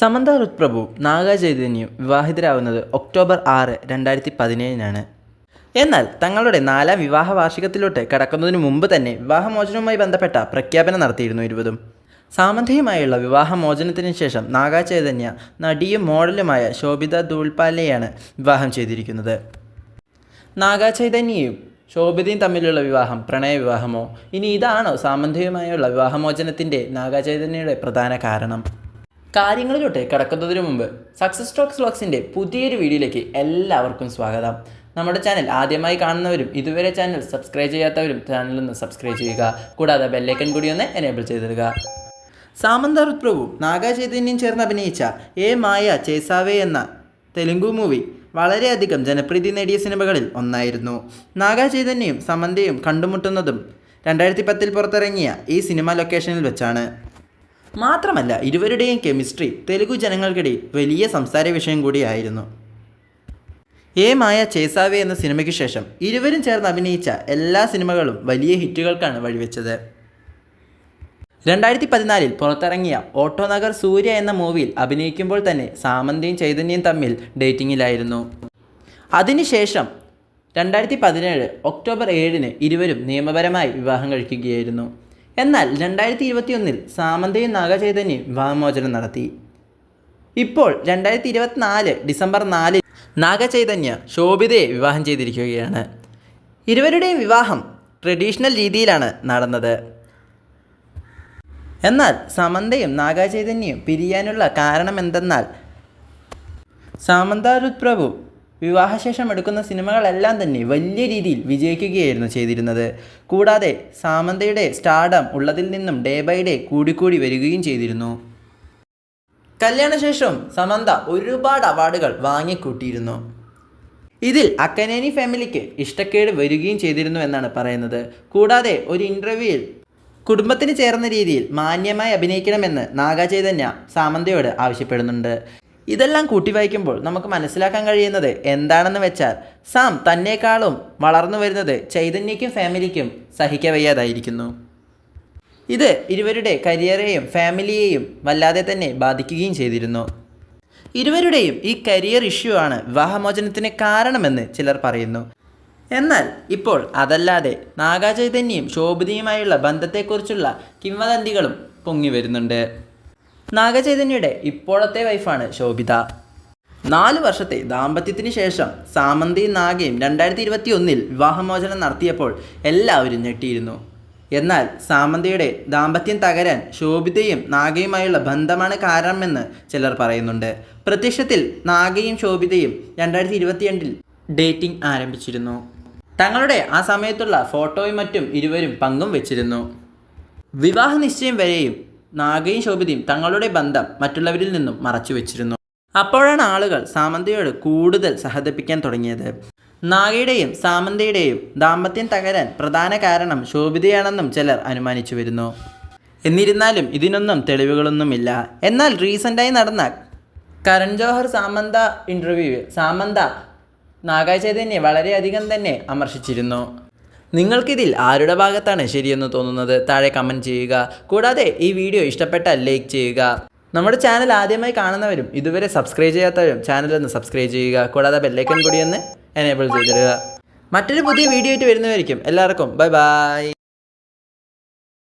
സമന്ത ഋത്പ്രഭു നാഗ ചൈതന്യം വിവാഹിതരാകുന്നത് ഒക്ടോബർ ആറ് രണ്ടായിരത്തി പതിനേഴിനാണ്. എന്നാൽ തങ്ങളുടെ നാലാം വിവാഹ വാർഷികത്തിലോട്ട് കടക്കുന്നതിന് മുമ്പ് തന്നെ വിവാഹമോചനവുമായി ബന്ധപ്പെട്ട പ്രഖ്യാപനം നടത്തിയിരുന്നു ഇരുപതും സാമന്തയുമായുള്ള വിവാഹമോചനത്തിന് ശേഷം നാഗ ചൈതന്യ നടിയും മോഡലുമായ ശോഭിത ദൂൾപാലയാണ് വിവാഹം ചെയ്തിരിക്കുന്നത്. നാഗ ചൈതന്യയും ശോഭിതയും തമ്മിലുള്ള വിവാഹം പ്രണയവിവാഹമോ? ഇനി ഇതാണോ സാമന്തയുമായുള്ള വിവാഹമോചനത്തിന്റെ നാഗാചൈതന്യയുടെ പ്രധാന കാരണം? കാര്യങ്ങളിലോട്ട് കിടക്കുന്നതിന് മുമ്പ് സക്സസ് സ്റ്റോക്സ് വ്ളോഗ്സിന്റെ പുതിയൊരു വീഡിയോയിലേക്ക് എല്ലാവർക്കും സ്വാഗതം. നമ്മുടെ ചാനൽ ആദ്യമായി കാണുന്നവരും ഇതുവരെ ചാനൽ സബ്സ്ക്രൈബ് ചെയ്യാത്തവരും ചാനൽ ഒന്ന് സബ്സ്ക്രൈബ് ചെയ്യുക. കൂടാതെ ബെല്ലൈക്കൻ കൂടി ഒന്ന് എനേബിൾ ചെയ്തിടുക. സാമന്ത പ്രഭു നാഗ ചൈതന്യം ചേർന്ന് അഭിനയിച്ച എ മായ ചേസാവേ എന്ന തെലുങ്കു മൂവി വളരെയധികം ജനപ്രീതി നേടിയ സിനിമകളിൽ ഒന്നായിരുന്നു. നാഗ ചൈതന്യയും സമന്തയും കണ്ടുമുട്ടുന്നതും രണ്ടായിരത്തി പത്തിൽ പുറത്തിറങ്ങിയ ഈ സിനിമ ലൊക്കേഷനിൽ വെച്ചാണ്. മാത്രമല്ല ഇരുവരുടെയും കെമിസ്ട്രി തെലുഗു ജനങ്ങൾക്കിടയിൽ വലിയ സംസാര വിഷയം കൂടിയായിരുന്നു. ഏ മായ ചേസാവേ എന്ന സിനിമയ്ക്ക് ശേഷം ഇരുവരും ചേർന്ന് അഭിനയിച്ച എല്ലാ സിനിമകളും വലിയ ഹിറ്റുകൾക്കാണ് വഴിവെച്ചത്. രണ്ടായിരത്തി പതിനാലിൽ പുറത്തിറങ്ങിയ ഓട്ടോ നഗർ സൂര്യ എന്ന മൂവിയിൽ അഭിനയിക്കുമ്പോൾ തന്നെ സാമന്തയും ചൈതന്യയും തമ്മിൽ ഡേറ്റിങ്ങിലായിരുന്നു. അതിനുശേഷം രണ്ടായിരത്തി പതിനേഴ് ഒക്ടോബർ ഏഴിന് ഇരുവരും നിയമപരമായി വിവാഹം കഴിക്കുകയായിരുന്നു. എന്നാൽ രണ്ടായിരത്തി ഇരുപത്തിയൊന്നിൽ സാമന്തയും നാഗചൈതന്യയും വിവാഹമോചനം നടത്തി. ഇപ്പോൾ രണ്ടായിരത്തി ഇരുപത്തിനാല് ഡിസംബർ നാലിൽ നാഗചൈതന്യ ശോഭിതയെ വിവാഹം ചെയ്തിരിക്കുകയാണ്. ഇരുവരുടെയും വിവാഹം ട്രഡീഷണൽ രീതിയിലാണ് നടന്നത്. എന്നാൽ സമന്തയും നാഗചൈതന്യയും പിരിയാനുള്ള കാരണം എന്തെന്നാൽ സാമന്ത പ്രഭു വിവാഹശേഷം എടുക്കുന്ന സിനിമകളെല്ലാം തന്നെ വലിയ രീതിയിൽ വിജയിക്കുകയായിരുന്നു ചെയ്തിരുന്നത്. കൂടാതെ സാമന്തയുടെ സ്റ്റാർഡം ഉള്ളതിൽ നിന്നും ഡേ ബൈ ഡേ കൂടിക്കൂടി വരികയും ചെയ്തിരുന്നു. കല്യാണശേഷം സമന്ത ഒരുപാട് അവാർഡുകൾ വാങ്ങിക്കൂട്ടിയിരുന്നു. ഇതിൽ അക്കനേനി ഫാമിലിക്ക് ഇഷ്ടക്കേട് വരികയും ചെയ്തിരുന്നു എന്നാണ് പറയുന്നത്. കൂടാതെ ഒരു ഇന്റർവ്യൂവിൽ കുടുംബത്തിന് ചേർന്ന രീതിയിൽ മാന്യമായി അഭിനയിക്കണമെന്ന് നാഗചൈതന്യ സാമന്തയോട് ആവശ്യപ്പെടുന്നുണ്ട്. ഇതെല്ലാം കൂട്ടി വായിക്കുമ്പോൾ നമുക്ക് മനസ്സിലാക്കാൻ കഴിയുന്നത് എന്താണെന്ന് വെച്ചാൽ സാം തന്നെക്കാളും വളർന്നു വരുന്നത് ചൈതന്യയ്ക്കും ഫാമിലിക്കും സഹിക്കവയ്യാതായിരിക്കുന്നു. ഇത് ഇരുവരുടെ കരിയറേയും ഫാമിലിയെയും വല്ലാതെ തന്നെ ബാധിക്കുകയും ചെയ്തിരുന്നു. ഇരുവരുടെയും ഈ കരിയർ ഇഷ്യൂ ആണ് വിവാഹമോചനത്തിന് കാരണമെന്ന് ചിലർ പറയുന്നു. എന്നാൽ ഇപ്പോൾ അതല്ലാതെ നാഗാചൈതന്യയും ശോഭിതയുമായുള്ള ബന്ധത്തെക്കുറിച്ചുള്ള കിംവദന്തികളും പൊങ്ങി വരുന്നുണ്ട്. നാഗചൈതന്യയുടെ ഇപ്പോഴത്തെ വൈഫാണ് ശോഭിത. നാല് വർഷത്തെ ദാമ്പത്യത്തിന് ശേഷം സാമന്തയും നാഗയും രണ്ടായിരത്തി ഇരുപത്തി ഒന്നിൽ വിവാഹമോചനം നടത്തിയപ്പോൾ എല്ലാവരും ഞെട്ടിയിരുന്നു. എന്നാൽ സാമന്തയുടെ ദാമ്പത്യം തകരാൻ ശോഭിതയും നാഗയുമായുള്ള ബന്ധമാണ് കാരണമെന്ന് ചിലർ പറയുന്നുണ്ട്. പ്രത്യക്ഷത്തിൽ നാഗയും ശോഭിതയും രണ്ടായിരത്തി ഇരുപത്തിരണ്ടിൽ ഡേറ്റിംഗ് ആരംഭിച്ചിരുന്നു. തങ്ങളുടെ ആ സമയത്തുള്ള ഫോട്ടോയും മറ്റും ഇരുവരും പങ്കും വെച്ചിരുന്നു. വിവാഹ നിശ്ചയം വരെയും നാഗയും ശോഭിതയും തങ്ങളുടെ ബന്ധം മറ്റുള്ളവരിൽ നിന്നും മറച്ചു വെച്ചിരുന്നു അപ്പോഴാണ് ആളുകൾ സാമന്തയോട് കൂടുതൽ സഹതപിക്കാൻ തുടങ്ങിയത്. നാഗയുടെയും സാമന്തയുടെയും ദാമ്പത്യം തകരാൻ പ്രധാന കാരണം ശോഭിതയാണെന്നും ചിലർ അനുമാനിച്ചു വരുന്നു എന്നിരുന്നാലും ഇതിനൊന്നും തെളിവുകളൊന്നുമില്ല. എന്നാൽ റീസെന്റായി നടന്ന കരൺ ജോഹർ സാമന്ത ഇന്റർവ്യൂവിൽ സാമന്ത നാഗായ ചൈതന്യെ വളരെയധികം തന്നെ അമർഷിച്ചിരുന്നു നിങ്ങൾക്കിതിൽ ആരുടെ ഭാഗത്താണ് ശരിയെന്ന് തോന്നുന്നത്? താഴെ കമന്റ് ചെയ്യുക. കൂടാതെ ഈ വീഡിയോ ഇഷ്ടപ്പെട്ടാൽ ലൈക്ക് ചെയ്യുക. നമ്മുടെ ചാനൽ ആദ്യമായി കാണുന്നവരും ഇതുവരെ സബ്സ്ക്രൈബ് ചെയ്യാത്തവരും ചാനൽ ഒന്ന് സബ്സ്ക്രൈബ് ചെയ്യുക. കൂടാതെ ബെല്ലൈക്കൺ കൂടി ഒന്ന് എനേബിൾ ചെയ്തിടുക. മറ്റൊരു പുതിയ വീഡിയോ ആയിട്ട് വരുന്നവരിക്കും. എല്ലാവർക്കും ബൈ ബൈ